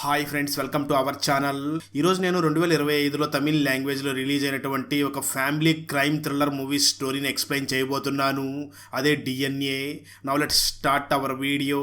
Hi friends welcome to our channel ఈరోజు నేను రెండు వేల ఇరవై ఐదులో తమిళ్ లాంగ్వేజ్లో రిలీజ్ అయినటువంటి ఒక ఫ్యామిలీ క్రైమ్ థ్రిల్లర్ మూవీ స్టోరీని ఎక్స్ప్లెయిన్ చేయబోతున్నాను. అదే DNA now let start our video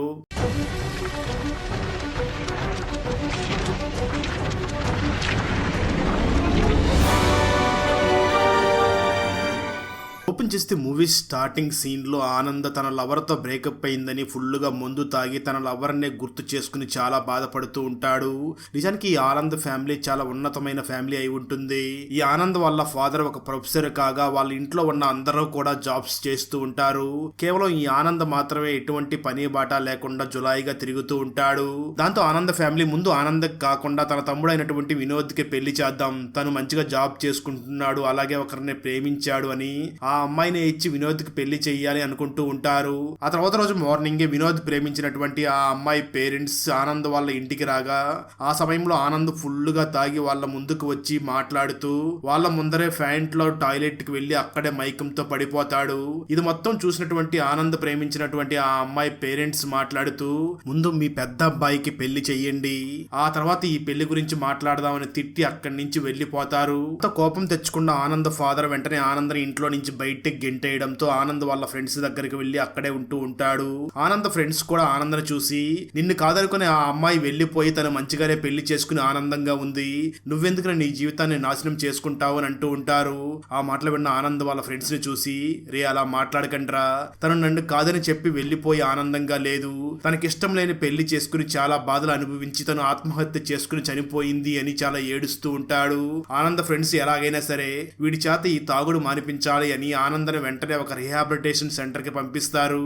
open చేస్తే మూవీ స్టార్టింగ్ సీన్లో ఆనంద తన లవర్తో బ్రేకప్ అయిందని ఫుల్గా మందు తాగి తన లవర్ నే గుర్తు చేసుకుని చాలా బాధపడుతూ ఉంటాడు. నిజానికి ఈ ఆనంద్ ఫ్యామిలీ చాలా ఉన్నతమైన ఫ్యామిలీ అయి ఉంటుంది. ఈ ఆనంద్ వాళ్ళ ఫాదర్ ఒక ప్రొఫెసర్ కాగా వాళ్ళ ఇంట్లో ఉన్న అందరూ కూడా జాబ్స్ చేస్తూ ఉంటారు. కేవలం ఈ ఆనంద్ మాత్రమే ఎటువంటి పని బాట లేకుండా జులాయిగా తిరుగుతూ ఉంటాడు. దాంతో ఆనంద్ ఫ్యామిలీ ముందు ఆనంద్ కాకుండా తన తమ్ముడైనటువంటి వినోద్కి పెళ్ళి చేద్దాం. తను మంచిగా జాబ్ చేసుకుంటున్నాడు. అలాగే ఒకరిని ప్రేమించాడు అని ఆ అమ్మాయిని ఇచ్చి వినోద్కి పెళ్ళి చెయ్యాలి అనుకుంటూ ఉంటారు. ఆ తర్వాత రోజు మార్నింగ్ వినోద్ ప్రేమించినటువంటి ఆ అమ్మాయి పేరెంట్స్ ఆనంద్ వాళ్ళ ఇంటికి రాగా ఆ సమయంలో ఆనంద్ ఫుల్గా తాగి వాళ్ళ ముందుకు వచ్చి మాట్లాడుతూ వాళ్ళ ముందరే ఫ్యాంట్లో టాయిలెట్కి వెళ్ళి అక్కడే మైకంతో పడిపోతాడు. ఇది మొత్తం చూసినటువంటి ఆనంద్ ప్రేమించినటువంటి ఆ అమ్మాయి పేరెంట్స్ మాట్లాడుతూ ముందు మీ పెద్ద అబ్బాయికి పెళ్ళి చెయ్యండి. ఆ తర్వాత ఈ పెళ్ళి గురించి మాట్లాడదామని తిట్టి అక్కడి నుంచి వెళ్ళిపోతారు కోపం తెచ్చుకున్న ఆనంద్ ఫాదర్ వెంటనే ఆనంద్ని ఇంట్లో నుంచి బయట బయటికి గెంటేయడంతో ఆనంద్ వాళ్ళ ఫ్రెండ్స్ దగ్గరికి వెళ్ళి అక్కడే ఉంటూ ఉంటాడు. ఆనంద్ ఫ్రెండ్స్ కూడా ఆనంద్ చూసి నిన్ను కాదనుకుని ఆ అమ్మాయి వెళ్ళిపోయి తను మంచిగానే పెళ్ళి చేసుకుని ఆనందంగా ఉంది. నువ్వెందుకు నీ జీవితాన్ని నాశనం చేసుకుంటావు అని అంటూ ఉంటారు. ఆ మాటలు విన్న ఆనంద్ వాళ్ళ ఫ్రెండ్స్ని చూసి రే అలా మాట్లాడకండ్రా. తను నన్ను కాదని చెప్పి వెళ్ళిపోయి ఆనందంగా లేదు. తనకిష్టం లేని పెళ్ళి చేసుకుని చాలా బాధలు అనుభవించి తను ఆత్మహత్య చేసుకుని చనిపోయింది అని చాలా ఏడుస్తూ ఉంటాడు. ఆనంద ఫ్రెండ్స్ ఎలాగైనా సరే వీడి చేత ఈ తాగుడు మానిపించాలి అని ఆనందని వెంటనే ఒక రీహాబిలిటేషన్ సెంటర్కి పంపిస్తారు.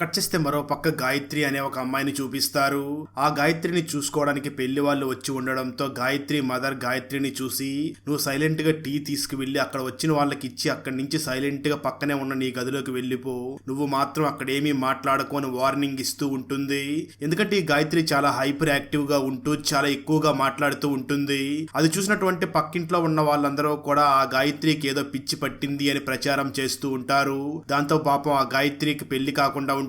కట్ చేస్తే మరో పక్క గాయత్రి అనే ఒక అమ్మాయిని చూపిస్తారు. ఆ గాయత్రిని చూసుకోవడానికి పెళ్ళి వాళ్ళు వచ్చి ఉండడంతో గాయత్రి మదర్ గాయత్రిని చూసి నువ్వు సైలెంట్గా టీ తీసుకువెళ్ళి అక్కడ వచ్చిన వాళ్ళకి ఇచ్చి అక్కడి నుంచి సైలెంట్గా పక్కనే ఉన్న నీ గదిలోకి వెళ్ళిపో. నువ్వు మాత్రం అక్కడ ఏమీ మాట్లాడుకోని వార్నింగ్ ఇస్తూ ఉంటుంది. ఎందుకంటే ఈ గాయత్రి చాలా హైపర్ యాక్టివ్గా ఉంటూ చాలా ఎక్కువగా మాట్లాడుతూ ఉంటుంది. అది చూసినటువంటి పక్కింట్లో ఉన్న వాళ్ళందరూ కూడా ఆ గాయత్రికి ఏదో పిచ్చి పట్టింది అని ప్రచారం చేస్తూ ఉంటారు. దాంతో పాపం ఆ గాయత్రికి పెళ్ళి కాకుండా ఉంటుంది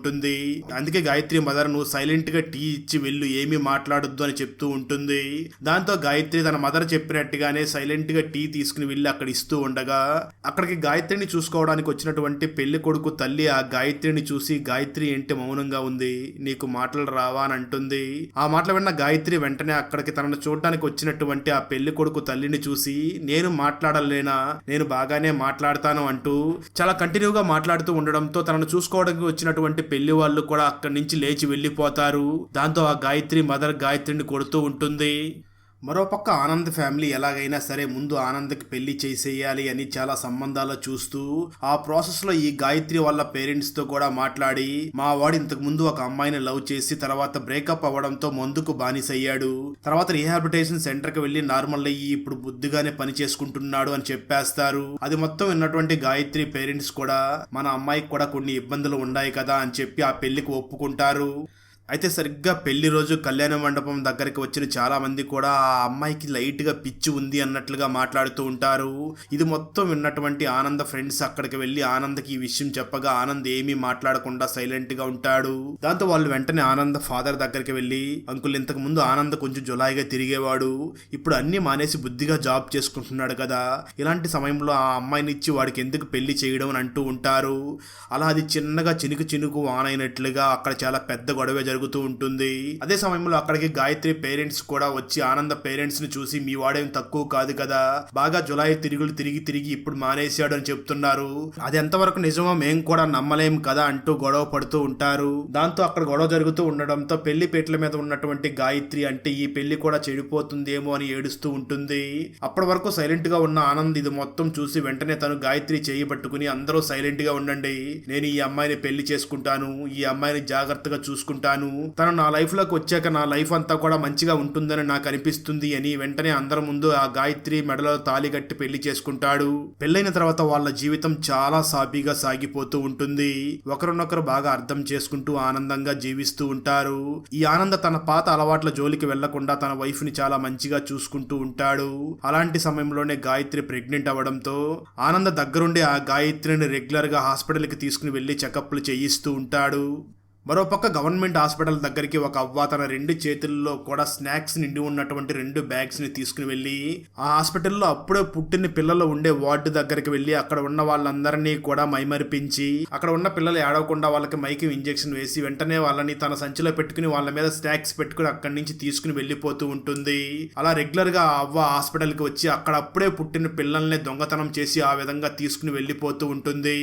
అందుకే గాయత్రి మదర్ నువ్వు సైలెంట్గా టీ ఇచ్చి వెళ్ళు ఏమీ మాట్లాడొద్దు అని చెప్తూ ఉంటుంది. దాంతో గాయత్రి తన మదర్ చెప్పినట్టుగానే సైలెంట్గా టీ తీసుకుని వెళ్ళి అక్కడ ఇస్తూ ఉండగా అక్కడికి గాయత్రిని చూసుకోవడానికి వచ్చినటువంటి పెళ్ళి కొడుకు తల్లి ఆ గాయత్రిని చూసి గాయత్రి ఏంటి మౌనంగా ఉంది? నీకు మాటలు రావా? అని అంటుంది. ఆ మాటలు విన్న గాయత్రి వెంటనే అక్కడికి తనను చూడటానికి వచ్చినటువంటి ఆ పెళ్ళి కొడుకు తల్లిని చూసి నేను మాట్లాడలేనా? నేను బాగానే మాట్లాడతాను అంటూ చాలా కంటిన్యూగా మాట్లాడుతూ ఉండడంతో తనను చూసుకోవడానికి వచ్చినటువంటి పెళ్ళి వాళ్ళు కూడా అక్కడి నుంచి లేచి వెళ్ళిపోతారు. దాంతో ఆ గాయత్రి మదర్ గాయత్రిని కొడుతూ ఉంటుంది. మరోపక్క ఆనంద్ ఫ్యామిలీ ఎలాగైనా సరే ముందు ఆనంద్కి పెళ్ళి చేసేయాలి అని చాలా సంబంధాలు చూస్తూ ఆ ప్రాసెస్లో ఈ గాయత్రి వాళ్ళ పేరెంట్స్తో కూడా మాట్లాడి మా వాడు ఇంతకు ముందు ఒక అమ్మాయిని లవ్ చేసి తర్వాత బ్రేకప్ అవ్వడంతో మందుకు బానిసయ్యాడు. తర్వాత రీహాబిలిటేషన్ సెంటర్కి నార్మల్ అయ్యి ఇప్పుడు బుద్ధిగానే పని చేసుకుంటున్నాడు అని చెప్పేస్తారు. అది మొత్తం విన్నటువంటి గాయత్రి పేరెంట్స్ కూడా మన అమ్మాయికి కూడా కొన్ని ఇబ్బందులు ఉన్నాయి కదా అని చెప్పి ఆ పెళ్ళికి ఒప్పుకుంటారు. అయితే సరిగ్గా పెళ్ళి రోజు కళ్యాణ మండపం దగ్గరికి వచ్చిన చాలా మంది కూడా ఆ అమ్మాయికి లైట్గా పిచ్చి ఉంది అన్నట్లుగా మాట్లాడుతూ ఉంటారు. ఇది మొత్తం విన్నటువంటి ఆనంద ఫ్రెండ్స్ అక్కడికి వెళ్ళి ఆనందకి ఈ విషయం చెప్పగా ఆనంద్ ఏమీ మాట్లాడకుండా సైలెంట్గా ఉంటాడు. దాంతో వాళ్ళు వెంటనే ఆనంద ఫాదర్ దగ్గరికి వెళ్ళి అంకుల్ ఇంతకు ముందు ఆనంద్ కొంచెం జులాయిగా తిరిగేవాడు. ఇప్పుడు అన్ని మానేసి బుద్ధిగా జాబ్ చేసుకుంటున్నాడు కదా. ఇలాంటి సమయంలో ఆ అమ్మాయిని ఇచ్చి వాడికి ఎందుకు పెళ్ళి చేయడం? అని అంటూ ఉంటారు. అలా అది చిన్నగా చినుకు చినుకు వానైనట్లుగా అక్కడ చాలా పెద్ద గొడవ జరుగుతుంది జరుగుతూ ఉంటుంది. అదే సమయంలో అక్కడికి గాయత్రి పేరెంట్స్ కూడా వచ్చి ఆనంద పేరెంట్స్ని చూసి మీ వాడేం తక్కువ కాదు కదా బాగా జులాయి తిరుగులు తిరిగి తిరిగి ఇప్పుడు మానేశాడు అని చెప్తున్నారు. అది ఎంతవరకు నిజమో మేం కూడా నమ్మలేం కదా అంటూ గొడవ పడుతూ ఉంటారు. దాంతో అక్కడ గొడవ జరుగుతూ ఉండడంతో పెళ్ళి పీటల మీద ఉన్నటువంటి గాయత్రి అంటే ఈ పెళ్ళి కూడా చెడిపోతుందేమో అని ఏడుస్తూ ఉంటుంది. అప్పటి వరకు సైలెంట్గా ఉన్న ఆనంద్ ఇది మొత్తం చూసి వెంటనే తను గాయత్రి చేయి పట్టుకుని అందరూ సైలెంట్గా ఉండండి. నేను ఈ అమ్మాయిని పెళ్ళి చేసుకుంటాను. ఈ అమ్మాయిని జాగ్రత్తగా చూసుకుంటాను. తను నా లైఫ్లోకి వచ్చాక నా లైఫ్ అంతా కూడా మంచిగా ఉంటుందని నాకు అనిపిస్తుంది అని వెంటనే అందరి ముందు ఆ గాయత్రి మెడలో తాలి కట్టి పెళ్ళి చేసుకుంటాడు. పెళ్ళైన తర్వాత వాళ్ళ జీవితం చాలా సాఫీగా సాగిపోతూ ఉంటుంది. ఒకరినొకరు బాగా అర్థం చేసుకుంటూ ఆనందంగా జీవిస్తూ ఉంటారు. ఈ ఆనంద తన పాత అలవాట్ల జోలికి వెళ్ళకుండా తన వైఫ్ని చాలా మంచిగా చూసుకుంటూ ఉంటాడు. అలాంటి సమయంలోనే గాయత్రి ప్రెగ్నెంట్ అవ్వడంతో ఆనంద దగ్గరుండి ఆ గాయత్రిని రెగ్యులర్గా తీసుకుని వెళ్ళి చెకప్లు చేయిస్తూ ఉంటాడు. మరోపక్క గవర్నమెంట్ హాస్పిటల్ దగ్గరికి ఒక అవ్వ తన రెండు చేతుల్లో కూడా స్నాక్స్ నిండి ఉన్నటువంటి రెండు బ్యాగ్స్ని తీసుకుని వెళ్ళి ఆ హాస్పిటల్లో అప్పుడే పుట్టిన పిల్లలు ఉండే వార్డు దగ్గరికి వెళ్ళి అక్కడ ఉన్న వాళ్ళందరినీ కూడా మైమరిపించి అక్కడ ఉన్న పిల్లలు ఏడవకుండా వాళ్ళకి మైకి ఇంజెక్షన్ వేసి వెంటనే వాళ్ళని తన సంచిలో పెట్టుకుని వాళ్ళ మీద స్నాక్స్ పెట్టుకుని అక్కడి నుంచి తీసుకుని వెళ్ళిపోతూ ఉంటుంది. అలా రెగ్యులర్గా ఆ అవ్వ హాస్పిటల్కి వచ్చి అక్కడ అప్పుడే పుట్టిన పిల్లల్ని దొంగతనం చేసి ఆ విధంగా తీసుకుని వెళ్ళిపోతూ ఉంటుంది.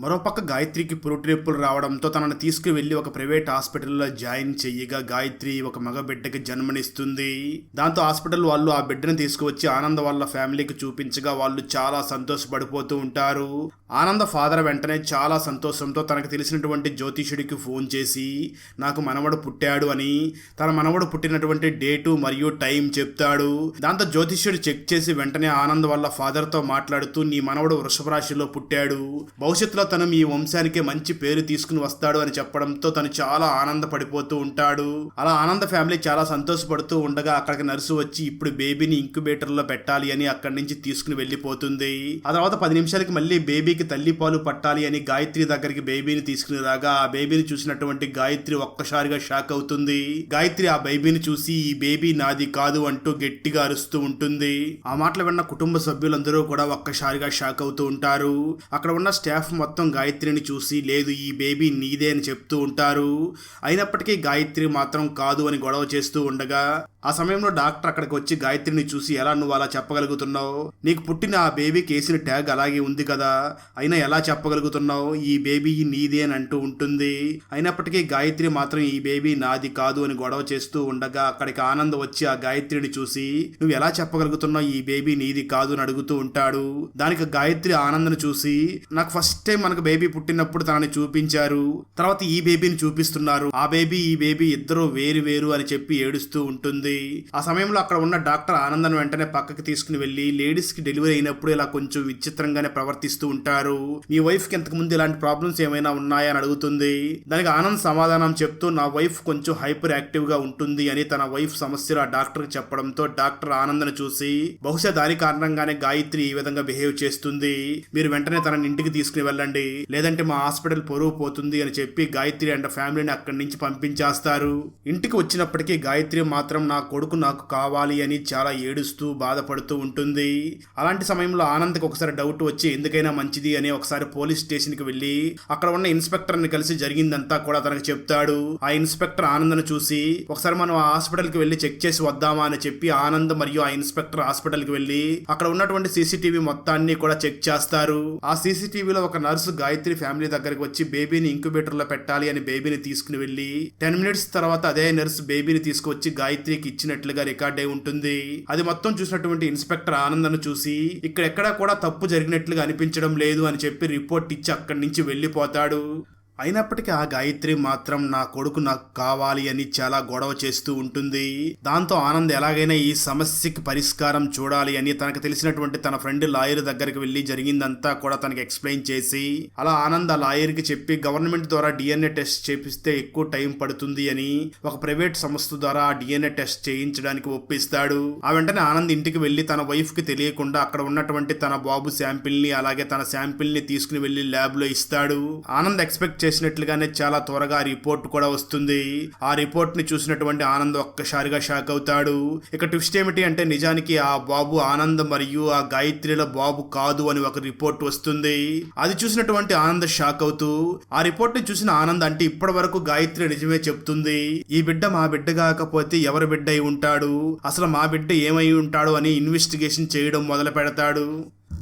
మరోపక్క గాయత్రికి పురుటినొప్పులు రావడంతో తనను తీసుకువెళ్ళి ఒక ప్రైవేట్ హాస్పిటల్లో జాయిన్ చెయ్యగా గాయత్రి ఒక మగ బిడ్డకి జన్మనిస్తుంది. దాంతో హాస్పిటల్ వాళ్ళు ఆ బిడ్డను తీసుకువచ్చి ఆనంద్ వాళ్ళ ఫ్యామిలీకి చూపించగా వాళ్ళు చాలా సంతోషపడిపోతూ ఉంటారు. ఆనంద ఫాదర్ వెంటనే చాలా సంతోషంతో తనకు తెలిసినటువంటి జ్యోతిషుడికి ఫోన్ చేసి నాకు మనవడు పుట్టాడు అని తన మనవడు పుట్టినటువంటి డేటు మరియు టైం చెప్తాడు. దాంతో జ్యోతిష్యుడు చెక్ చేసి వెంటనే ఆనంద్ వాళ్ళ ఫాదర్తో మాట్లాడుతూ నీ మనవడు వృషభ రాశిలో పుట్టాడు. భవిష్యత్తులో తను ఈ వంశానికి మంచి పేరు తీసుకుని వస్తాడు అని చెప్పడంతో తను చాలా ఆనందపడిపోతూ ఉంటాడు. అలా ఆనంద ఫ్యామిలీ చాలా సంతోషపడుతూ ఉండగా అక్కడికి నర్సు వచ్చి ఇప్పుడు బేబీని ఇంక్యుబేటర్లో పెట్టాలి అని అక్కడి నుంచి తీసుకుని వెళ్ళిపోతుంది. ఆ తర్వాత పది నిమిషాలకి మళ్ళీ బేబీకి తల్లి పాలు పట్టాలి అని గాయత్రి దగ్గరికి బేబీని తీసుకుని రాగా ఆ బేబీని చూసినటువంటి గాయత్రి ఒక్కసారిగా షాక్ అవుతుంది. గాయత్రి ఆ బేబీని చూసి ఈ బేబీ నాది కాదు అంటూ గట్టిగా అరుస్తూ ఉంటుంది. ఆ మాటలు విన్న కుటుంబ సభ్యులందరూ కూడా ఒక్కసారిగా షాక్ అవుతూ ఉంటారు. అక్కడ ఉన్న స్టాఫ్ మొత్తం మొత్తం గాయత్రిని చూసి లేదు ఈ బేబీ నీదే అని చెప్తూ ఉంటారు. అయినప్పటికీ గాయత్రి మాత్రం కాదు అని గొడవ చేస్తూ ఉండగా ఆ సమయంలో డాక్టర్ అక్కడికి వచ్చి గాయత్రిని చూసి ఎలా నువ్వు అలా చెప్పగలుగుతున్నావు? నీకు పుట్టిన ఆ బేబీకి వేసిన ట్యాగ్ అలాగే ఉంది కదా. అయినా ఎలా చెప్పగలుగుతున్నావు? ఈ బేబీ నీదే అని అంటూ ఉంటుంది. అయినప్పటికీ గాయత్రి మాత్రం ఈ బేబీ నాది కాదు అని గొడవ చేస్తూ ఉండగా అక్కడికి ఆనంద్ వచ్చి ఆ గాయత్రిని చూసి నువ్వు ఎలా చెప్పగలుగుతున్నావు? ఈ బేబీ నీది కాదు అని అడుగుతూ ఉంటాడు. దానికి గాయత్రి ఆనంద్ను చూసి నాకు ఫస్ట్ టైం మనకు బేబీ పుట్టినప్పుడు తనని చూపించారు. తర్వాత ఈ బేబీని చూపిస్తున్నారు. ఆ బేబీ ఈ బేబీ ఇద్దరు వేరు వేరు అని చెప్పి ఏడుస్తూ ఉంటుంది. ఆ సమయంలో అక్కడ ఉన్న డాక్టర్ ఆనందన్ వెంటనే పక్కకి తీసుకుని వెళ్ళి లేడీస్కి డెలివరీ అయినప్పుడు ఇలా కొంచెం విచిత్రంగానే ప్రవర్తిస్తూ ఉంటారు. మీ వైఫ్కి ఇంతకు ముందు ఇలాంటి ప్రాబ్లమ్స్ ఏమైనా ఉన్నాయా? అని అడుగుతుంది. దానికి ఆనంద్ సమాధానం చెప్తూ నా వైఫ్ కొంచెం హైపర్ యాక్టివ్గా ఉంటుంది అని తన వైఫ్ సమస్యలు ఆ డాక్టర్కి చెప్పడంతో డాక్టర్ ఆనందను చూసి బహుశా దాని కారణంగానే గాయత్రి ఈ విధంగా బిహేవ్ చేస్తుంది. మీరు వెంటనే తనని ఇంటికి తీసుకుని వెళ్ళండి. లేదంటే మా హాస్పిటల్ పొరుగు పోతుంది అని చెప్పి గాయత్రి అండ్ ఫ్యామిలీని అక్కడి నుంచి పంపించేస్తారు. ఇంటికి వచ్చినప్పటికీ గాయత్రి మాత్రం నా కొడుకు నాకు కావాలి అని చాలా ఏడుస్తూ బాధపడుతూ ఉంటుంది. అలాంటి సమయంలో ఆనంద్కి ఒకసారి డౌట్ వచ్చి ఎందుకైనా మంచిది? అని ఒకసారి పోలీస్ స్టేషన్కి వెళ్ళి అక్కడ ఉన్న ఇన్స్పెక్టర్ని కలిసి జరిగిందంతా కూడా తనకు చెప్తాడు. ఆ ఇన్స్పెక్టర్ ఆనంద్ను చూసి ఒకసారి మనం ఆ హాస్పిటల్కి వెళ్ళి చెక్ చేసి వద్దామా? అని చెప్పి ఆనంద్ మరియు ఆ ఇన్స్పెక్టర్ హాస్పిటల్కి వెళ్ళి అక్కడ ఉన్నటువంటి సీసీటీవీ మొత్తాన్ని కూడా చెక్ చేస్తారు. ఆ సీసీటీవీలో ఒక నర్సు గాయత్రి ఫ్యామిలీ దగ్గరికి వచ్చి బేబీని ఇంక్యుబేటర్లో పెట్టాలి అని బేబీని తీసుకుని వెళ్ళి టెన్ మినిట్స్ తర్వాత అదే నర్స్ బేబీని తీసుకువచ్చి గాయత్రికి ఇచ్చినట్లుగా రికార్డ్ అయి ఉంటుంది. అది మొత్తం చూసినటువంటి ఇన్స్పెక్టర్ ఆనందను చూసి ఇక్కడెక్కడా కూడా తప్పు జరిగినట్లుగా అనిపించడం లేదు అని చెప్పి రిపోర్ట్ ఇచ్చి అక్కడి నుంచి వెళ్ళిపోతాడు. అయినప్పటికీ ఆ గాయత్రి మాత్రం నా కొడుకు నాకు కావాలి అని చాలా గొడవ చేస్తూ ఉంటుంది. దాంతో ఆనంద్ ఎలాగైనా ఈ సమస్యకి పరిష్కారం చూడాలి అని తనకు తెలిసినటువంటి తన ఫ్రెండ్ లాయర్ దగ్గరికి వెళ్ళి జరిగిందంతా కూడా తనకి ఎక్స్ప్లెయిన్ చేసి అలా ఆనంద్ ఆ లాయర్కి చెప్పి గవర్నమెంట్ ద్వారా డిఎన్ఏ టెస్ట్ చేపిస్తే ఎక్కువ టైం పడుతుంది అని ఒక ప్రైవేట్ సంస్థ ద్వారా ఆ డిఎన్ఏ టెస్ట్ చేయించడానికి ఒప్పిస్తాడు. ఆ వెంటనే ఆనంద్ ఇంటికి వెళ్ళి తన వైఫ్కి తెలియకుండా అక్కడ ఉన్నటువంటి తన బాబు శాంపిల్ని అలాగే తన శాంపిల్ని తీసుకుని వెళ్ళి ల్యాబ్లో ఇస్తాడు. ఆనంద్ ఎక్స్పెక్ట్ చేసినట్లుగానే చాలా త్వరగా రిపోర్ట్ కూడా వస్తుంది. ఆ రిపోర్ట్ని చూసినటువంటి ఆనంద్ ఒక్కసారిగా షాక్ అవుతాడు. ఇక ట్విస్ట్ ఏమిటి అంటే నిజానికి ఆ బాబు ఆనంద్ మరియు ఆ గాయత్రిలో బాబు కాదు అని ఒక రిపోర్ట్ వస్తుంది. అది చూసినటువంటి ఆనంద్ షాక్ అవుతూ ఆ రిపోర్ట్ని చూసిన ఆనంద్ అంటే ఇప్పటి వరకు గాయత్రి నిజమే చెప్తుంది. ఈ బిడ్డ మా బిడ్డ కాకపోతే ఎవరి బిడ్డ అయి ఉంటాడు? అసలు మా బిడ్డ ఏమై ఉంటాడు అని ఇన్వెస్టిగేషన్ చేయడం మొదలు పెడతాడు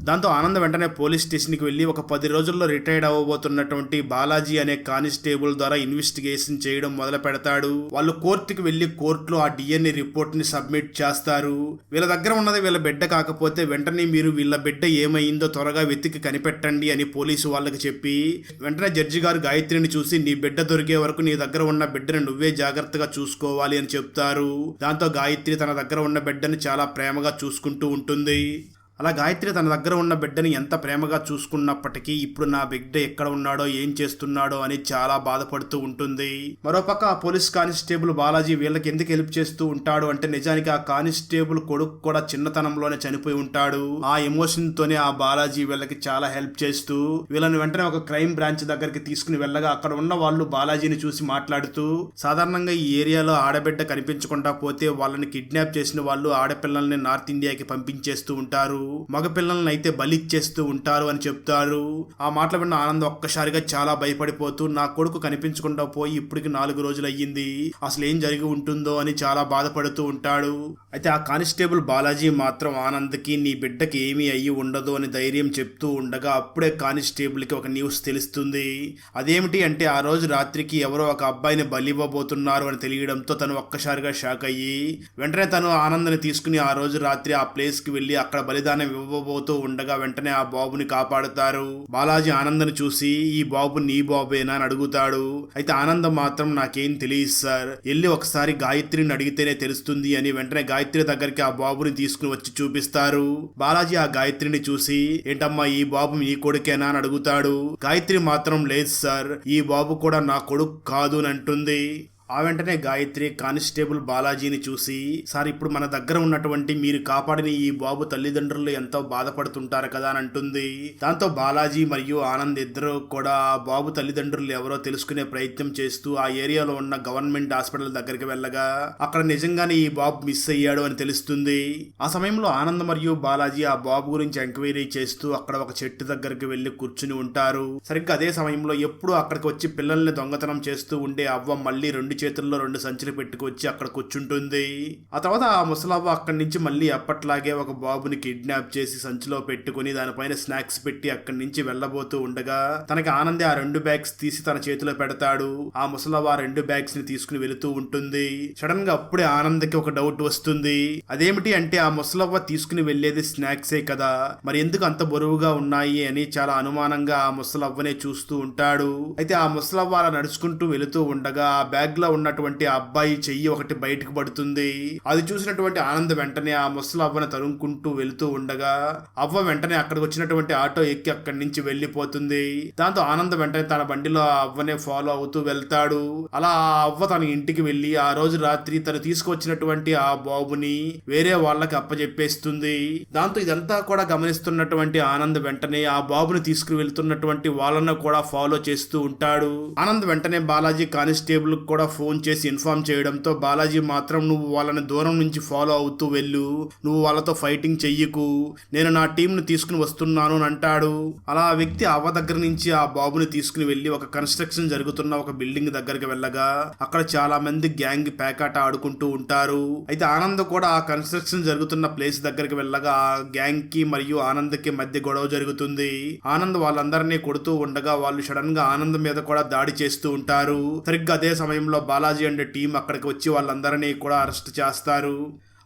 దాంతో ఆనంద్ వెంటనే పోలీస్ స్టేషన్కి వెళ్ళి ఒక పది రోజుల్లో రిటైర్డ్ అవ్వబోతున్నటువంటి బాలాజీ అనే కానిస్టేబుల్ ద్వారా ఇన్వెస్టిగేషన్ చేయడం మొదలు పెడతాడు. వాళ్ళు కోర్టుకి వెళ్ళి కోర్టులో ఆ డిఎన్ఏ రిపోర్ట్ని సబ్మిట్ చేస్తారు. వీళ్ళ దగ్గర ఉన్నది వీళ్ళ బిడ్డ కాకపోతే వెంటనే మీరు వీళ్ళ బిడ్డ ఏమైందో త్వరగా వెతికి కనిపెట్టండి అని పోలీసు వాళ్ళకి చెప్పి వెంటనే జడ్జి గారు గాయత్రిని చూసి నీ బిడ్డ దొరికే వరకు నీ దగ్గర ఉన్న బిడ్డను నువ్వే జాగ్రత్తగా చూసుకోవాలి అని చెప్తారు. దాంతో గాయత్రి తన దగ్గర ఉన్న బిడ్డని చాలా ప్రేమగా చూసుకుంటూ ఉంటుంది. అలా గాయత్రి తన దగ్గర ఉన్న బిడ్డని ఎంత ప్రేమగా చూసుకున్నప్పటికీ ఇప్పుడు నా బిడ్డ ఎక్కడ ఉన్నాడో ఏం చేస్తున్నాడో అని చాలా బాధపడుతూ ఉంటుంది. మరోపక్క ఆ పోలీస్ కానిస్టేబుల్ బాలాజీ వీళ్ళకి ఎందుకు హెల్ప్ చేస్తూ ఉంటాడు అంటే నిజానికి ఆ కానిస్టేబుల్ కొడుకు కూడా చిన్నతనంలోనే చనిపోయి ఉంటాడు. ఆ ఎమోషన్ తోనే ఆ బాలాజీ వీళ్ళకి చాలా హెల్ప్ చేస్తూ వీళ్ళని వెంటనే ఒక క్రైమ్ బ్రాంచ్ దగ్గరికి తీసుకుని వెళ్ళగా అక్కడ ఉన్న వాళ్ళు బాలాజీని చూసి మాట్లాడుతూ సాధారణంగా ఈ ఏరియాలో ఆడబిడ్డ కనిపించకుండా పోతే వాళ్ళని కిడ్నాప్ చేసిన వాళ్ళు ఆడపిల్లల్ని నార్త్ ఇండియాకి పంపించేస్తూ ఉంటారు. మగ పిల్లల్ని అయితే బలిచ్చేస్తూ ఉంటారు అని చెప్తారు. ఆ మాటలు విన్న ఆనంద్ ఒక్కసారిగా చాలా భయపడిపోతూ నా కొడుకు కనిపించకుండా పోయి ఇప్పటికి నాలుగు రోజులు అయ్యింది అసలు ఏం జరిగి ఉంటుందో అని చాలా బాధపడుతూ ఉంటాడు. అయితే ఆ కానిస్టేబుల్ బాలాజీ మాత్రం ఆనంద్కి నీ బిడ్డకి ఏమీ అయ్యి ఉండదు అని ధైర్యం చెప్తూ ఉండగా అప్పుడే కానిస్టేబుల్కి ఒక న్యూస్ తెలుస్తుంది. అదేమిటి అంటే ఆ రోజు రాత్రికి ఎవరో ఒక అబ్బాయిని బలివ్వబోతున్నారు అని తెలియడంతో తను ఒక్కసారిగా షాక్ అయ్యి వెంటనే తను ఆనంద్ని తీసుకుని ఆ రోజు రాత్రి ఆ ప్లేస్కి వెళ్ళి అక్కడ బలిదానం ఇవ్వబోతూ ఉండగా వెంటనే ఆ బాబుని కాపాడుతారు. బాలాజీ ఆనందను చూసి ఈ బాబు నీ బాబేనా? అని అడుగుతాడు. అయితే ఆనందం మాత్రం నాకేం తెలియదు సార్. వెళ్ళి ఒకసారి గాయత్రిని అడిగితేనే తెలుస్తుంది అని వెంటనే గాయత్రి దగ్గరికి ఆ బాబుని తీసుకుని వచ్చి చూపిస్తారు. బాలాజీ ఆ గాయత్రిని చూసి ఏంటమ్మా ఈ బాబు మీ కొడుకేనా? అని అడుగుతాడు. గాయత్రి మాత్రం లేదు సార్. ఈ బాబు కూడా నా కొడుకు కాదు అని అంటుంది. ఆ వెంటనే గాయత్రి కానిస్టేబుల్ బాలాజీని చూసి సార్ ఇప్పుడు మన దగ్గర ఉన్నటువంటి మీరు కాపాడిన ఈ బాబు తల్లిదండ్రులు ఎంతో బాధపడుతుంటారు కదా అని అంటుంది. దాంతో బాలాజీ మరియు ఆనంద్ ఇద్దరు కూడా బాబు తల్లిదండ్రులు ఎవరో తెలుసుకునే ప్రయత్నం చేస్తూ ఆ ఏరియాలో ఉన్న గవర్నమెంట్ హాస్పిటల్ దగ్గరికి వెళ్ళగా అక్కడ నిజంగానే ఈ బాబు మిస్ అయ్యాడు అని తెలుస్తుంది. ఆ సమయంలో ఆనంద్ మరియు బాలాజీ ఆ బాబు గురించి ఎంక్వైరీ చేస్తూ అక్కడ ఒక చెట్టు దగ్గరికి వెళ్ళి కూర్చుని ఉంటారు. సరిగ్గా అదే సమయంలో ఎప్పుడు అక్కడికి వచ్చి పిల్లల్ని దొంగతనం చేస్తూ ఉండే అవ్వ మళ్ళీ రెండు చేతుల్లో రెండు సంచులు పెట్టుకొచ్చి అక్కడ కూర్చుంటుంది. ఆ తర్వాత ఆ ముసలవ్వ అక్కడి నుంచి మళ్ళీ అప్పట్లాగే ఒక బాబుని కిడ్నాప్ చేసి సంచిలో పెట్టుకుని దానిపైన స్నాక్స్ పెట్టి అక్కడి నుంచి వెళ్ళబోతూ ఉండగా తనకి ఆనందే ఆ రెండు బ్యాగ్స్ తీసి తన చేతిలో పెడతాడు. ఆ ముసలవ్వ ఆ రెండు బ్యాగ్స్ని తీసుకుని వెళుతూ ఉంటుంది. సడన్గా అప్పుడే ఆనందకి ఒక డౌట్ వస్తుంది. అదేమిటి అంటే ఆ ముసలవ్వ తీసుకుని వెళ్ళేది స్నాక్సే కదా. మరి ఎందుకు అంత బరువుగా ఉన్నాయి అని చాలా అనుమానంగా ఆ ముసలవ్వనే చూస్తూ ఉంటాడు. అయితే ఆ ముసలవ్వ అలా నడుచుకుంటూ వెళుతూ ఉండగా ఆ బ్యాగ్ లో ఉన్నటువంటి ఆ అబ్బాయి చెయ్యి ఒకటి బయటకు పడుతుంది. అది చూసినటువంటి ఆనంద్ వెంటనే ఆ ముసలి అవ్వను తరుముకుంటూ వెళుతూ ఉండగా అవ్వ వెంటనే అక్కడికి వచ్చినటువంటి ఆటో ఎక్కి అక్కడి నుంచి వెళ్ళిపోతుంది. దాంతో ఆనంద్ వెంటనే తన బండిలో ఆ అవ్వనే ఫాలో అవుతూ వెళ్తాడు. అలా ఆ అవ్వ తన ఇంటికి వెళ్ళి ఆ రోజు రాత్రి తను తీసుకొచ్చినటువంటి ఆ బాబుని వేరే వాళ్ళకి అప్పజెప్పేస్తుంది. దాంతో ఇదంతా కూడా గమనిస్తున్నటువంటి ఆనంద్ వెంటనే ఆ బాబుని తీసుకుని వెళ్తున్నటువంటి వాళ్ళను కూడా ఫాలో చేస్తూ ఉంటాడు. ఆనంద్ వెంటనే బాలాజీ కానిస్టేబుల్ కూడా ఫోన్ చేసి ఇన్ఫార్మ్ చేయడంతో బాలాజీ మాత్రం నువ్వు వాళ్ళని దూరం నుంచి ఫాలో అవుతూ వెళ్ళు. నువ్వు వాళ్ళతో ఫైటింగ్ చెయ్యకు. నేను నా టీంను తీసుకుని వస్తున్నాను అని అంటాడు. అలా ఆ వ్యక్తి అవ్వ దగ్గర నుంచి ఆ బాబుని తీసుకుని వెళ్ళి ఒక కన్స్ట్రక్షన్ జరుగుతున్న ఒక బిల్డింగ్ దగ్గరికి వెళ్ళగా అక్కడ చాలా మంది గ్యాంగ్ పేకాట ఆడుకుంటూ ఉంటారు. అయితే ఆనంద్ కూడా ఆ కన్స్ట్రక్షన్ జరుగుతున్న ప్లేస్ దగ్గరికి వెళ్ళగా ఆ గ్యాంగ్కి మరియు ఆనంద్కి మధ్య గొడవ జరుగుతుంది. ఆనంద్ వాళ్ళందరినీ కొడుతూ ఉండగా వాళ్ళు సడన్గా ఆనంద్ మీద కూడా దాడి చేస్తూ ఉంటారు. సరిగ్గా అదే సమయంలో బాలాజీ అండ్ టీం అక్కడికి వచ్చి వాళ్ళందరినీ కూడా అరెస్ట్ చేస్తారు.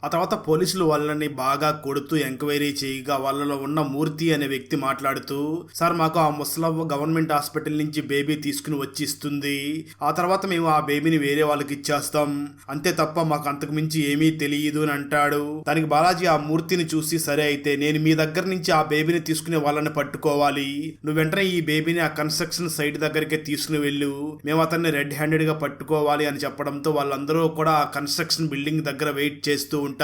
ఆ తర్వాత పోలీసులు వాళ్ళని బాగా కొడుతూ ఎంక్వైరీ చేయగా వాళ్ళలో ఉన్న మూర్తి అనే వ్యక్తి మాట్లాడుతూ సార్ మాకు ఆ ముసలవ్వ గవర్నమెంట్ హాస్పిటల్ నుంచి బేబీ తీసుకుని వచ్చి ఇస్తుంది. ఆ తర్వాత మేము ఆ బేబీని వేరే వాళ్ళకి ఇచ్చేస్తాం. అంతే తప్ప మాకు అంతకు మించి ఏమీ తెలియదు అని అంటాడు. దానికి బాలాజీ ఆ మూర్తిని చూసి సరే అయితే నేను మీ దగ్గర నుంచి ఆ బేబీని తీసుకునే వాళ్ళని పట్టుకోవాలి. నువ్వు వెంటనే ఈ బేబీని ఆ కన్స్ట్రక్షన్ సైట్ దగ్గరికి తీసుకుని వెళ్ళు. మేము అతన్ని రెడ్ హ్యాండెడ్గా పట్టుకోవాలి అని చెప్పడంతో వాళ్ళందరూ కూడా ఆ కన్స్ట్రక్షన్ బిల్డింగ్ దగ్గర వెయిట్ చేస్తూ ఉంటారు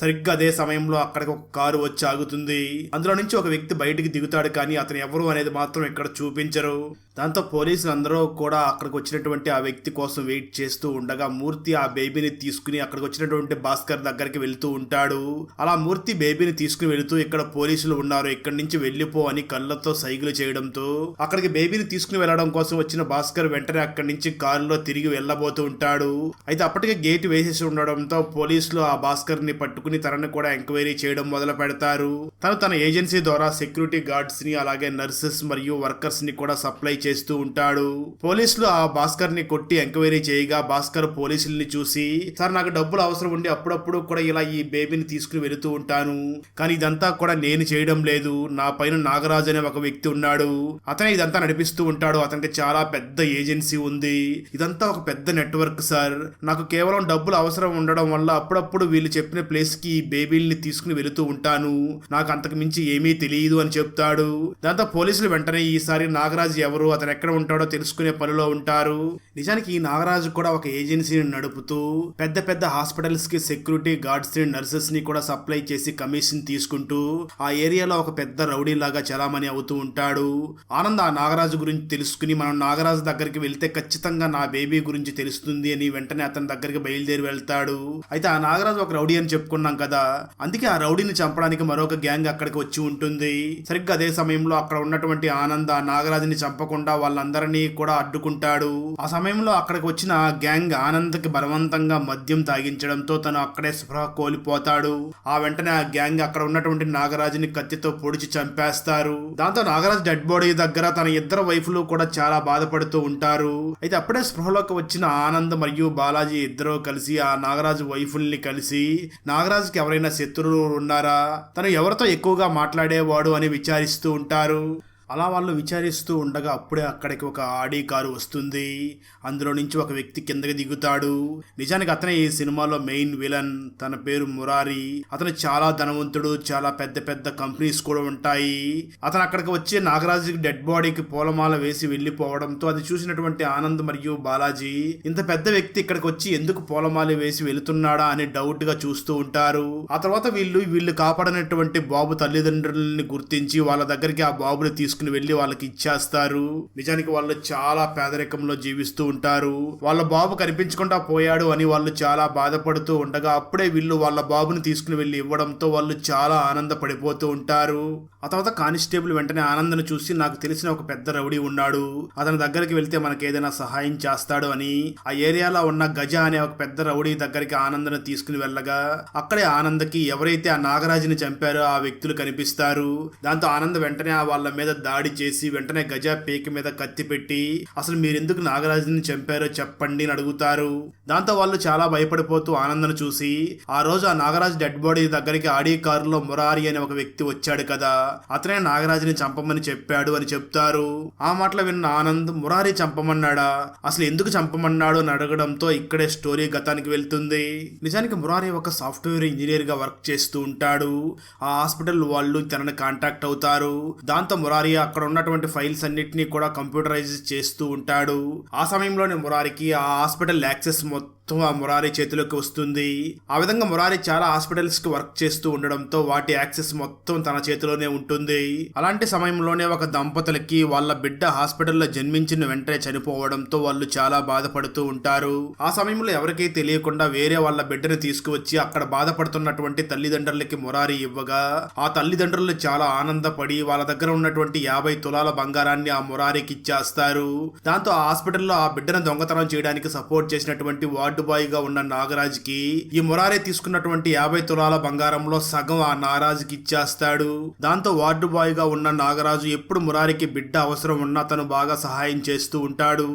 సరిగ్గా అదే సమయంలో అక్కడికి ఒక కారు వచ్చి ఆగుతుంది. అందులో నుంచి ఒక వ్యక్తి బయటికి దిగుతాడు కానీ అతను ఎవరు అనేది మాత్రం ఇక్కడ చూపించరు. దాంతో పోలీసులు అందరూ కూడా అక్కడికి వచ్చినటువంటి ఆ వ్యక్తి కోసం వెయిట్ చేస్తూ ఉండగా మూర్తి ఆ బేబీని తీసుకుని అక్కడికి వచ్చినటువంటి భాస్కర్ దగ్గరికి వెళ్తూ ఉంటాడు. అలా మూర్తి బేబీని తీసుకుని వెళుతూ ఇక్కడ పోలీసులు ఉన్నారు. ఇక్కడి నుంచి వెళ్ళిపో అని కళ్ళతో సైగులు చేయడంతో అక్కడికి బేబీని తీసుకుని వెళ్ళడం కోసం వచ్చిన భాస్కర్ వెంటనే అక్కడి నుంచి కారులో తిరిగి వెళ్ళబోతూ ఉంటాడు. అయితే అప్పటికే గేట్ వేసేసి ఉండడంతో పోలీసులు ఆ భాస్కర్ ని పట్టుకుని తనని కూడా ఎంక్వైరీ చేయడం మొదలు పెడతారు. తను తన ఏజెన్సీ ద్వారా సెక్యూరిటీ గార్డ్స్ని అలాగే నర్సెస్ మరియు వర్కర్స్ని కూడా సప్లై చేస్తూ ఉంటాడు. పోలీసులు ఆ భాస్కర్ని కొట్టి ఎంక్వైరీ చేయగా భాస్కర్ పోలీసుల్ని చూసి సార్ నాకు డబ్బులు అవసరం ఉండి అప్పుడప్పుడు కూడా ఇలా ఈ బేబీని తీసుకుని వెళుతూ ఉంటాను. కానీ ఇదంతా కూడా నేను చేయడం లేదు. నా పైన నాగరాజు అనే ఒక వ్యక్తి ఉన్నాడు. అతనే ఇదంతా నడిపిస్తూ ఉంటాడు. అతనికి చాలా పెద్ద ఏజెన్సీ ఉంది. ఇదంతా ఒక పెద్ద నెట్వర్క్ సార్. నాకు కేవలం డబ్బులు అవసరం ఉండడం వల్ల అప్పుడప్పుడు వీళ్ళు వీళ్ళు చెప్పిన ప్లేస్కి బేబీల్ని తీసుకుని వెళుతూ ఉంటాను. నాకు అంతకు మించి ఏమీ తెలియదు అని చెప్తాడు. దాంతో పోలీసులు వెంటనే ఈసారి నాగరాజు ఎవరు అతను ఎక్కడ ఉంటాడో తెలుసుకునే పనిలో ఉంటారు. నిజానికి ఈ నాగరాజు కూడా ఒక ఏజెన్సీని నడుపుతూ పెద్ద పెద్ద హాస్పిటల్స్కి సెక్యూరిటీ గార్డ్స్ని నర్సెస్ని కూడా సప్లై చేసి కమిషన్ తీసుకుంటూ ఆ ఏరియాలో ఒక పెద్ద రౌడీ లాగా చలామణి అవుతూ ఉంటాడు. ఆనంద్ ఆ నాగరాజు గురించి తెలుసుకుని మనం నాగరాజు దగ్గరికి వెళ్తే ఖచ్చితంగా నా బేబీ గురించి తెలుస్తుంది అని వెంటనే అతని దగ్గరికి బయలుదేరి వెళ్తాడు. అయితే ఆ నాగరాజు ఒక రౌడీ అని చెప్పుకున్నాం కదా. అందుకే ఆ రౌడీని చంపడానికి మరొక గ్యాంగ్ అక్కడికి వచ్చి ఉంటుంది. సరిగ్గా అదే సమయంలో అక్కడ ఉన్నటువంటి ఆనంద నాగరాజుని చంపకుండా వాళ్ళందరినీ కూడా అడ్డుకుంటాడు. ఆ సమయంలో అక్కడికి వచ్చిన ఆ గ్యాంగ్ ఆనంద్కి బలవంతంగా మద్యం తాగించడంతో తను అక్కడే స్పృహ కోల్పోతాడు. ఆ వెంటనే ఆ గ్యాంగ్ అక్కడ ఉన్నటువంటి నాగరాజుని కత్తితో పొడిచి చంపేస్తారు. దాంతో నాగరాజు డెడ్ బాడీ దగ్గర తన ఇద్దరు వైఫ్లు కూడా చాలా బాధపడుతూ ఉంటారు. అయితే అప్పుడే స్పృహలోకి వచ్చిన ఆనంద్ మరియు బాలాజీ ఇద్దరూ కలిసి ఆ నాగరాజు వైఫుల్ని కలిసి నాగరాజుకి ఎవరైనా శత్రువులు ఉన్నారా? తను ఎవరితో ఎక్కువగా మాట్లాడేవాడు అని విచారిస్తూ ఉంటారు. అలా వాళ్ళు విచారిస్తూ ఉండగా అప్పుడే అక్కడికి ఒక ఆడి కారు వస్తుంది. అందులో నుంచి ఒక వ్యక్తి కిందకి దిగుతాడు. నిజానికి అతనే ఈ సినిమాలో మెయిన్ విలన్. తన పేరు మురారి. అతను చాలా ధనవంతుడు చాలా పెద్ద పెద్ద కంపెనీస్ కూడా ఉంటాయి. అతను అక్కడికి వచ్చి నాగరాజుకి డెడ్ బాడీకి పూలమాల వేసి వెళ్ళిపోవడంతో అది చూసినటువంటి ఆనంద్ మరియు బాలాజీ ఇంత పెద్ద వ్యక్తి ఇక్కడికి వచ్చి ఎందుకు పూలమాల వేసి వెళుతున్నాడా? అని డౌట్గా చూస్తూ ఉంటారు. ఆ తర్వాత వీళ్ళు వీళ్ళు కాపాడినటువంటి బాబు తల్లిదండ్రులని గుర్తించి వాళ్ళ దగ్గరికి ఆ బాబుని తీసుకుని వెళ్ళి వాళ్ళకి ఇచ్చేస్తారు. నిజానికి వాళ్ళు చాలా పేదరికంలో జీవిస్తూ ఉంటారు. వాళ్ళ బాబు కనిపించకుండా పోయాడు అని వాళ్ళు చాలా బాధపడుతూ ఉండగా అప్పుడే వీళ్ళు వాళ్ళ బాబుని తీసుకుని వెళ్ళి ఇవ్వడంతో వాళ్ళు చాలా ఆనందపడిపోతూ ఉంటారు. ఆ తర్వాత కానిస్టేబుల్ వెంటనే ఆనందను చూసి నాకు తెలిసిన ఒక పెద్ద రౌడీ ఉన్నాడు. అతని దగ్గరికి వెళ్తే మనకి ఏదైనా సహాయం చేస్తాడు అని. ఆ ఏరియాలో ఉన్న గజ అనే ఒక పెద్ద రౌడీ దగ్గరికి ఆనందను తీసుకుని వెళ్ళగా అక్కడే ఆనందకి ఎవరైతే ఆ నాగరాజుని చంపారో ఆ వ్యక్తులు కనిపిస్తారు. దాంతో ఆనంద్ వెంటనే ఆ వాళ్ళ మీద దాడి చేసి వెంటనే గజా పేక మీద కత్తి పెట్టి అసలు మీరెందుకు నాగరాజుని చంపారో చెప్పండి అని అడుగుతారు. దాంతో వాళ్ళు చాలా భయపడిపోతూ ఆనందను చూసి ఆ రోజు ఆ నాగరాజు డెడ్ బాడీ దగ్గరికి ఆడి కారులో మురారి అనే ఒక వ్యక్తి వచ్చాడు కదా అతనే నాగరాజుని చంపమని చెప్పాడు అని చెప్తారు. ఆ మాటలు విన్న ఆనంద్ మురారి చంపమన్నాడా? అసలు ఎందుకు చంపమన్నాడు? అని అడగడంతో ఇక్కడే స్టోరీ గతానికి వెళ్తుంది. నిజానికి మురారి ఒక సాఫ్ట్వేర్ ఇంజనీర్గా వర్క్ చేస్తూ ఉంటాడు. ఆ హాస్పిటల్ వాళ్ళు తనని కాంటాక్ట్ అవుతారు. దాంతో మురారి అక్కడ ఉన్నటువంటి ఫైల్స్ అన్నిటినీ కూడా కంప్యూటరైజ్ చేస్తూ ఉంటాడు. ఆ సమయంలోనే మురారికి ఆ హాస్పిటల్ యాక్సెస్ మొత్తం ఆ మురారి చేతిలోకి వస్తుంది. ఆ విధంగా మురారి చాలా హాస్పిటల్స్కి వర్క్ చేస్తూ ఉండడంతో వాటి యాక్సెస్ మొత్తం తన చేతిలోనే ఉంటుంది. అలాంటి సమయంలోనే ఒక దంపతులకి వాళ్ళ బిడ్డ హాస్పిటల్లో జన్మించిన వెంటనే చనిపోవడంతో వాళ్ళు చాలా బాధపడుతూ ఉంటారు. ఆ సమయంలో ఎవరికీ తెలియకుండా వేరే వాళ్ళ బిడ్డని తీసుకువచ్చి అక్కడ బాధపడుతున్నటువంటి తల్లిదండ్రులకి మురారి ఇవ్వగా ఆ తల్లిదండ్రులు చాలా ఆనందపడి వాళ్ళ దగ్గర ఉన్నటువంటి యాభై తులాల బంగారాన్ని ఆ మురారికి ఇచ్చేస్తారు. దాంతో ఆ హాస్పిటల్లో ఆ బిడ్డను దొంగతనం చేయడానికి సపోర్ట్ చేసినటువంటి వార్డు బాయ్గా ఉన్న నాగరాజ్కి ఈ మురారే తీసుకున్నటువంటి యాభై తులాల బంగారంలో సగం ఆ నాగరాజుకి ఇచ్చేస్తాడు. దాంతో వార్డు బాయ్గా ఉన్న నాగరాజు ఎప్పుడు మురారికి బిడ్డ అవసరం ఉన్నా తను బాగా సహాయం చేస్తూ ఉంటాడు.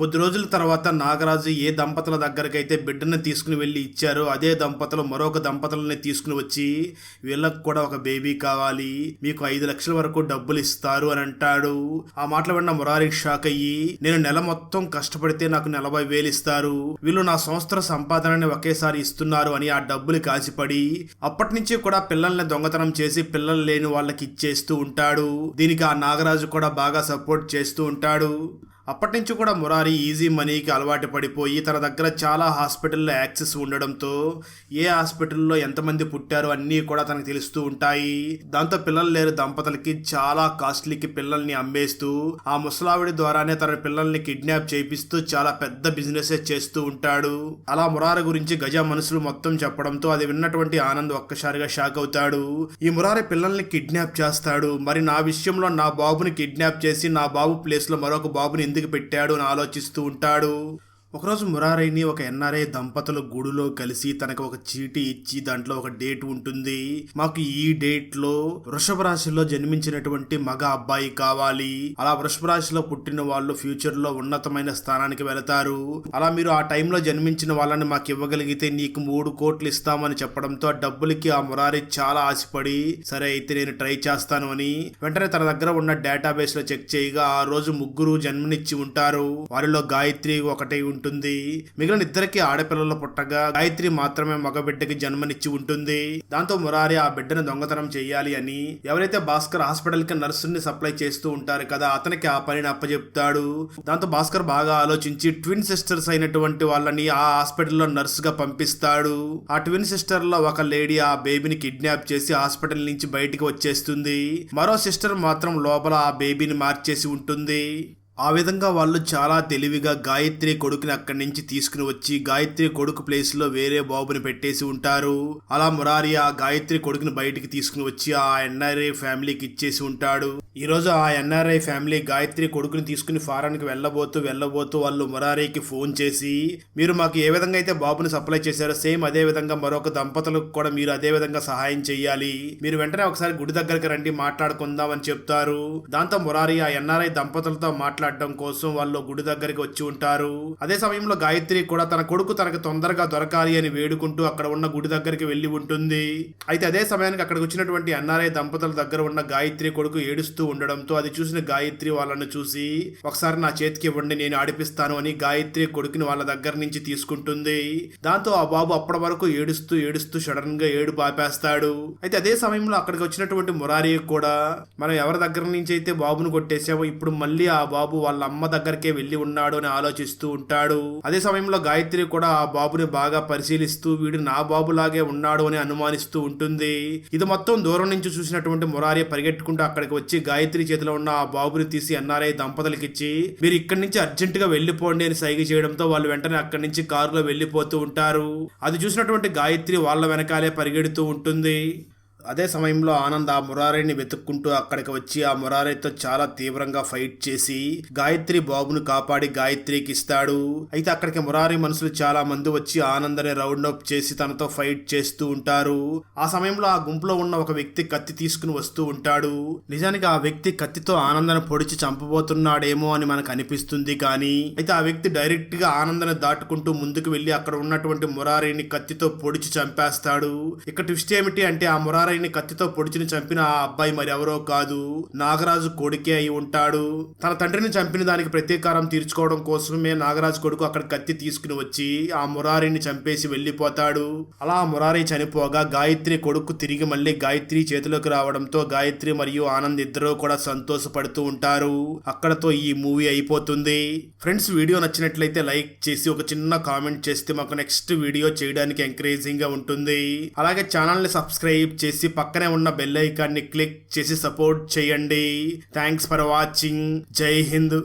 కొద్ది రోజుల తర్వాత నాగరాజు ఏ దంపతుల దగ్గరకైతే బిడ్డని తీసుకుని వెళ్ళి ఇచ్చారో అదే దంపతులు మరొక దంపతులని తీసుకుని వచ్చి వీళ్ళకు కూడా ఒక బేబీ కావాలి మీకు ఐదు లక్షల వరకు డబ్బులు ఇస్తారు అని అంటాడు. ఆ మాటలు విన్న మురారి షాక్ అయ్యి నేను నెల మొత్తం కష్టపడితే నాకు నలభై వేలు ఇస్తారు వీళ్ళు నా సంవత్సర సంపాదనని ఒకేసారి ఇస్తున్నారు అని ఆ డబ్బులు కాసిపడి అప్పటి నుంచి కూడా పిల్లల్ని దొంగతనం చేసి పిల్లలు లేని వాళ్ళకి ఇచ్చేస్తూ ఉంటాడు. దీనికి ఆ నాగరాజు కూడా బాగా సపోర్ట్ చేస్తూ ఉంటాడు. అప్పటి నుంచి కూడా మురారి ఈజీ మనీకి అలవాటు పడిపోయి తన దగ్గర చాలా హాస్పిటల్లో యాక్సెస్ ఉండడంతో ఏ హాస్పిటల్లో ఎంతమంది పుట్టారో అన్నీ కూడా తనకు తెలుస్తూ ఉంటాయి. దాంతో పిల్లలు లేరు దంపతులకి చాలా కాస్ట్లీకి పిల్లల్ని అమ్మేస్తూ ఆ ముసలావిడి ద్వారానే తన పిల్లల్ని కిడ్నాప్ చేపిస్తూ చాలా పెద్ద బిజినెస్ చేస్తూ ఉంటాడు. అలా మురారి గురించి గజ మనుషులు మొత్తం చెప్పడంతో అది విన్నటువంటి ఆనంద్ ఒక్కసారిగా షాక్ అవుతాడు. ఈ మురారి పిల్లల్ని కిడ్నాప్ చేస్తాడు. మరి నా విషయంలో నా బాబుని కిడ్నాప్ చేసి నా బాబు ప్లేస్లో మరొక బాబుని ఎందుకు పెట్టాడు అని ఆలోచిస్తూ ఉంటాడు? ఒకరోజు మురారైని ఒక ఎన్ఆర్ఐ దంపతులు గుడిలో కలిసి తనకు ఒక చీటీ ఇచ్చి దాంట్లో ఒక డేట్ ఉంటుంది. మాకు ఈ డేట్లో వృషభ రాశిలో జన్మించినటువంటి మగ అబ్బాయి కావాలి. అలా వృషభ రాశిలో పుట్టిన వాళ్ళు ఫ్యూచర్లో ఉన్నతమైన స్థానానికి వెళతారు. అలా మీరు ఆ టైంలో జన్మించిన వాళ్ళని మాకు ఇవ్వగలిగితే నీకు మూడు కోట్లు ఇస్తామని చెప్పడంతో ఆ డబ్బులకి ఆ మురారి చాలా ఆశపడి సరే అయితే నేను ట్రై చేస్తాను అని వెంటనే తన దగ్గర ఉన్న డేటాబేస్లో చెక్ చేయగా ఆ రోజు ముగ్గురు జన్మనిచ్చి ఉంటారు. వారిలో గాయత్రి ఒకటై ఉంటుంది ఉంటుంది. మిగిలిన ఇద్దరికి ఆడపిల్లలు పుట్టగా గాయత్రి మాత్రమే మగబిడ్డకి జన్మనిచ్చి ఉంటుంది. దాంతో మురారి ఆ బిడ్డను దొంగతనం చేయాలి అని ఎవరైతే భాస్కర్ హాస్పిటల్కి నర్సుని సప్లై చేస్తూ ఉంటారు కదా అతనికి ఆ పనిని అప్పచెప్తాడు దాంతో భాస్కర్ బాగా ఆలోచించి ట్విన్ సిస్టర్స్ అయినటువంటి వాళ్ళని ఆ హాస్పిటల్లో నర్స్గా పంపిస్తాడు. ఆ ట్విన్ సిస్టర్లో ఒక లేడీ ఆ బేబీని కిడ్నాప్ చేసి హాస్పిటల్ నుంచి బయటికి వచ్చేస్తుంది. మరో సిస్టర్ మాత్రం లోపల ఆ బేబీని మార్చేసి ఉంటుంది. ఆ విధంగా వాళ్ళు చాలా తెలివిగా గాయత్రి కొడుకుని అక్కడి నుంచి తీసుకుని వచ్చి గాయత్రి కొడుకు ప్లేస్లో వేరే బాబుని పెట్టేసి ఉంటారు. అలా మురారి ఆ గాయత్రి కొడుకుని బయటికి తీసుకుని వచ్చి ఆ ఎన్ఆర్ఐ ఫ్యామిలీకి ఇచ్చేసి ఉంటాడు. ఈ రోజు ఆ ఎన్ఆర్ఐ ఫ్యామిలీ గాయత్రి కొడుకుని తీసుకుని ఫారెన్కి వెళ్ళబోతూ వెళ్ళబోతూ వాళ్ళు మురారికి ఫోన్ చేసి మీరు మాకు ఏ విధంగా అయితే బాబుని సప్లై చేశారో సేమ్ అదే విధంగా మరొక దంపతులకు కూడా మీరు అదే విధంగా సహాయం చేయాలి మీరు వెంటనే ఒకసారి గుడి దగ్గరికి రండి మాట్లాడుకుందాం అని చెప్తారు. దాంతో మురారి ఆ ఎన్ఆర్ఐ దంపతులతో మాట్లాడడం కోసం వాళ్ళు గుడి దగ్గరికి వచ్చి ఉంటారు. అదే సమయంలో గాయత్రి కూడా తన కొడుకు తనకు తొందరగా దొరకాలి అని వేడుకుంటూ అక్కడ ఉన్న గుడి దగ్గరికి వెళ్ళి ఉంటుంది. అయితే అదే సమయానికి అక్కడికి వచ్చినటువంటి ఎన్ఆర్ఐ దంపతుల దగ్గర ఉన్న గాయత్రి కొడుకు ఏడుస్తూ ఉండడంతో అది చూసిన గాయత్రి వాళ్ళని చూసి ఒకసారి నా చేతికి ఇవ్వండి నేను ఆడిపిస్తాను అని గాయత్రి కొడుకుని వాళ్ళ దగ్గర నుంచి తీసుకుంటుంది. దాంతో ఆ బాబు అప్పటి వరకు ఏడుస్తూ ఏడుస్తూ సడన్గా ఏడు పాపేస్తాడు అయితే అదే సమయంలో అక్కడికి వచ్చినటువంటి మురారి కూడా మనం ఎవరి దగ్గర నుంచి అయితే బాబును కొట్టేసామో ఇప్పుడు మళ్ళీ ఆ బాబు వాళ్ళ అమ్మ దగ్గరికే వెళ్ళి ఉన్నాడు అని ఆలోచిస్తూ ఉంటాడు. అదే సమయంలో గాయత్రి కూడా ఆ బాబుని బాగా పరిశీలిస్తూ వీడు నా బాబులాగే ఉన్నాడు అని అనుమానిస్తూ ఉంటుంది. ఇది మొత్తం దూరం నుంచి చూసినటువంటి మురారి పరిగెట్టుకుంటూ అక్కడికి వచ్చి గాయత్రి చేతిలో ఉన్న ఆ బాబుని తీసి ఎన్ఆర్ఐ దంపతులకి ఇచ్చి మీరు ఇక్కడి నుంచి అర్జెంట్గా వెళ్ళిపోండి అని సైగ చేయడంతో వాళ్ళు వెంటనే అక్కడి నుంచి కారులో వెళ్ళిపోతూ ఉంటారు. అది చూసినటువంటి గాయత్రి వాళ్ళ వెనకాలే పరిగెడుతూ ఉంటుంది. అదే సమయంలో ఆనంద్ ఆ మురారిని వెతుక్కుంటూ అక్కడికి వచ్చి ఆ మురారితో చాలా తీవ్రంగా ఫైట్ చేసి గాయత్రి బాబును కాపాడి గాయత్రికి ఇస్తాడు. అయితే అక్కడికి మురారి మనుషులు చాలా మంది వచ్చి ఆనందని రౌండ్ అప్ చేసి తనతో ఫైట్ చేస్తూ ఉంటారు. ఆ సమయంలో ఆ గుంపులో ఉన్న ఒక వ్యక్తి కత్తి తీసుకుని వస్తూ ఉంటాడు. నిజానికి ఆ వ్యక్తి కత్తితో ఆనందను పొడిచి చంపబోతున్నాడేమో అని మనకు అనిపిస్తుంది కానీ అయితే ఆ వ్యక్తి డైరెక్ట్గా ఆనందను దాటుకుంటూ ముందుకు వెళ్ళి అక్కడ ఉన్నటువంటి మురారిని కత్తితో పొడిచి చంపేస్తాడు. ఇక ట్విస్ట్ ఏమిటి అంటే ఆ మురారి నారాయణని కత్తితో పొడిచిని చంపిన ఆ అబ్బాయి మరి ఎవరో కాదు. నాగరాజు కొడుకే అయి ఉంటాడు. తన తండ్రిని చంపిన దానికి ప్రతీకారం తీర్చుకోవడం కోసమే నాగరాజు కొడుకు అక్కడ కత్తి తీసుకుని వచ్చి ఆ మురారిని చంపేసి వెళ్ళిపోతాడు. అలా ఆ మురారి చనిపోగా గాయత్రి కొడుకు తిరిగి మళ్ళీ గాయత్రి చేతిలోకి రావడంతో గాయత్రి మరియు ఆనంద్ ఇద్దరూ కూడా సంతోషపడుతూ ఉంటారు. అక్కడతో ఈ మూవీ అయిపోతుంది. ఫ్రెండ్స్ వీడియో నచ్చినట్లయితే లైక్ చేసి ఒక చిన్న కామెంట్ చేస్తే మాకు నెక్స్ట్ వీడియో చేయడానికి ఎంకరేజింగ్గా ఉంటుంది. అలాగే ఛానల్ని సబ్స్క్రైబ్ చేసి పక్కనే ఉన్న బెల్ ఐకాన్ని క్లిక్ చేసి సపోర్ట్ చేయండి. థ్యాంక్స్ ఫర్ వాచింగ్ జై హింద్